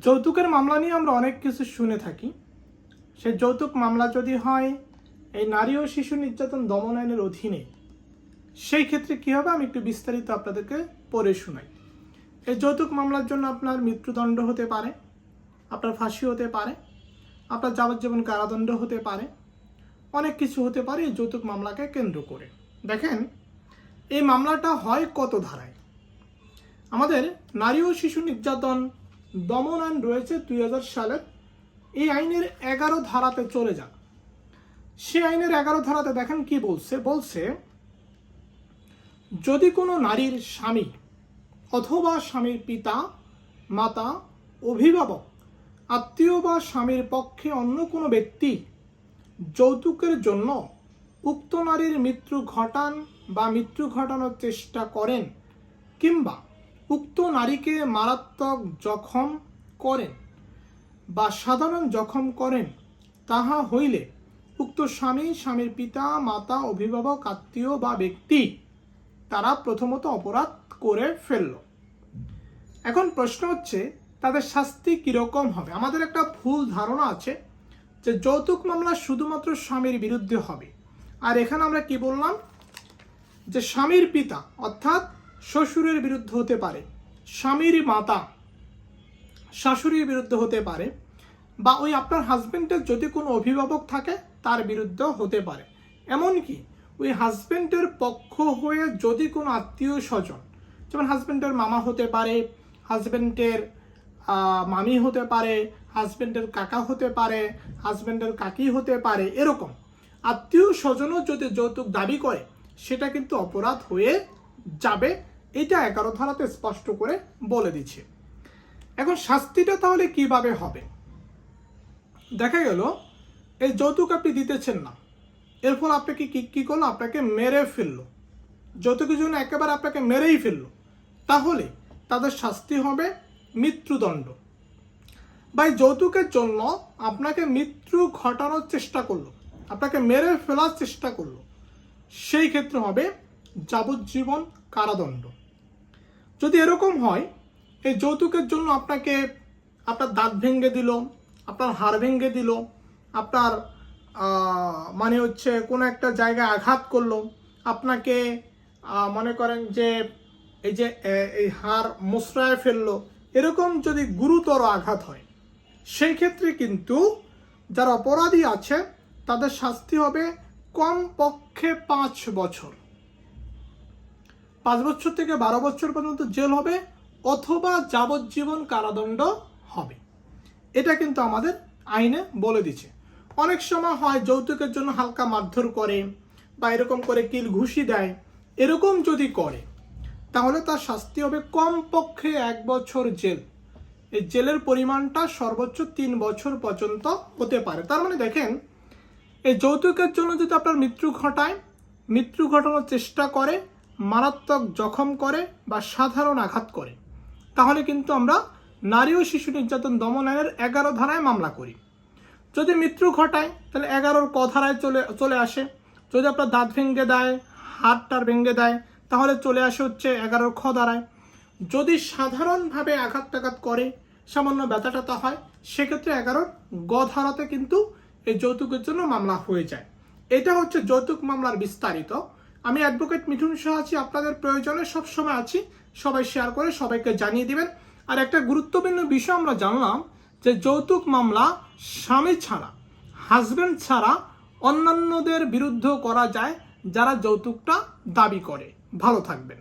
যৌতুকের মামলা নিয়ে আমরা অনেক কিছু শুনে থাকি। সে যৌতুক মামলা যদি হয়, এই নারী ও শিশু নির্যাতন দমন আইনের অধীনে, সেই ক্ষেত্রে কী হবে? আমি একটু বিস্তারিত আপনাদেরকে পড়ে শোনাই। এই যৌতুক মামলার জন্য আপনার মৃত্যুদণ্ড হতে পারে, আপনার ফাঁসি হতে পারে, আপনার যাবজ্জীবন কারাদণ্ড হতে পারে, অনেক কিছু হতে পারে এই যৌতুক মামলাকে কেন্দ্র করে। দেখেন, এই মামলাটা হয় কত ধারায়? আমাদের নারী ও শিশু নির্যাতন দমন আইন রয়েছে দুই সালের। এই আইনের এগারো ধারাতে চলে যান সে আইনের এগারো ধারাতে দেখেন কি বলছে? বলছে, যদি কোনো নারীর স্বামী অথবা স্বামীর পিতা, মাতা, অভিভাবক, আত্মীয় বা স্বামীর পক্ষে অন্য কোনো ব্যক্তি যৌতুকের জন্য উক্ত নারীর মৃত্যু ঘটান বা মৃত্যু ঘটানোর চেষ্টা করেন কিংবা উক্ত নারীকে মারাত্মক জখম করেন বা সাধারণ জখম করেন, তাহা হইলে উক্ত স্বামী, স্বামীর পিতা, মাতা, অভিভাবক, আত্মীয় বা ব্যক্তি তারা প্রথমত অপরাধ করে ফেলল। এখন প্রশ্ন হচ্ছে, তাদের শাস্তি কীরকম হবে? আমাদের একটা ভুল ধারণা আছে যে যৌতুক মামলা শুধুমাত্র স্বামীর বিরুদ্ধে হবে। আর এখানে আমরা কি বললাম? যে স্বামীর পিতা, অর্থাৎ শ্বশুরের বিরুদ্ধে হতে পারে, স্বামীর মাতা শাশুড়ির বিরুদ্ধে হতে পারে, বা ওই আপনার হাজব্যান্ডের যদি কোনো অভিভাবক থাকে, তার বিরুদ্ধে হতে পারে। এমনকি ওই হাজব্যান্ডের পক্ষ হয়ে যদি কোনো আত্মীয় স্বজন যেমন হাজব্যান্ডের মামা হতে পারে হাজব্যান্ডের মামি হতে পারে হাজব্যান্ডের কাকা হতে পারে হাজব্যান্ডের কাকি হতে পারে, এরকম আত্মীয় স্বজনও যদি যৌতুক দাবি করে, সেটা কিন্তু অপরাধ হয়ে যাবে। এটা এগারো ধারাতে স্পষ্ট করে বলে দিচ্ছে। এখন শাস্তিটা তাহলে কীভাবে হবে? দেখা গেল, এই যৌতুক আপনি দিতেছেন না। এর ফলে আপনাকে কি কি করল? আপনাকে মেরে ফেলল। যৌতুকের জন্য একেবারে আপনাকে মেরেই ফেলল। তাহলে তাদের শাস্তি হবে মৃত্যুদণ্ড। বা এই যৌতুকের জন্য আপনাকে মৃত্যু ঘটানোর চেষ্টা করল। আপনাকে মেরে ফেলার চেষ্টা করল। সেই ক্ষেত্রে হবে যাবজ্জীবন কারাদণ্ড। যদি এরকম হয়, এই যৌতুকের জন্য আপনাকে আপনার দাঁত ভেঙে দিল, আপনার হাড় ভেঙে দিল, আপনার মানে হচ্ছে কোনো একটা জায়গায় আঘাত করল, আপনাকে মনে করেন যে এই যে এই হাড় মোসরায় ফেলল, এরকম যদি গুরুতর আঘাত হয়, সেই ক্ষেত্রে কিন্তু যারা অপরাধী আছে, তাদের শাস্তি হবে কম পক্ষে পাঁচ বছর। পাঁচ বছর থেকে বারো বছর পর্যন্ত জেল হবে অথবা যাবজ্জীবন কারাদণ্ড হবে। এটা কিন্তু আমাদের আইনে বলে দিচ্ছে অনেক সময় হয় যৌতুকের জন্য হালকা মারধর করে বা এরকম করে কিল ঘুষি দেয়, এরকম যদি করে, তাহলে তার শাস্তি হবে কম পক্ষে এক বছর জেল। এই জেলের পরিমাণটা সর্বোচ্চ তিন বছর পর্যন্ত হতে পারে। তার মানে দেখেন, এই যৌতুকের জন্য যদি আপনার মৃত্যু ঘটায়, মৃত্যু ঘটানোর চেষ্টা করে মারাত্মক জখম করে বা সাধারণ আঘাত করে। তাহলে কিন্তু আমরা নারী ও শিশু নির্যাতন দমন আইনের এগারো ধারায় মামলা করি। যদি মৃত্যু ঘটায়, তাহলে এগারোর ক ধারায় চলে চলে আসে। যদি আপনার দাঁত ভেঙে দেয় হাতটার ভেঙে দেয়, তাহলে চলে আসে হচ্ছে এগারোর খ ধারায়। যদি সাধারণভাবে আঘাত টাঘাত করে, সামান্য ব্যথা ট্যাথা হয়, সেক্ষেত্রে এগারোর গ ধারাতে কিন্তু এই যৌতুকের জন্য মামলা হয়ে যায়। এটা হচ্ছে যৌতুক মামলার বিস্তারিত। আমি অ্যাডভোকেট মিঠুন শাহ আছি, আপনাদের প্রয়োজনে সবসময় আছি। সবাই শেয়ার করে সবাইকে জানিয়ে দিবেন। আর একটা গুরুত্বপূর্ণ বিষয় আমরা জানলাম যে যৌতুক মামলা স্বামী ছাড়া হাজবেন্ড ছাড়া অন্যান্যদের বিরুদ্ধ করা যায় যারা যৌতুকটা দাবি করে। ভালো থাকবেন।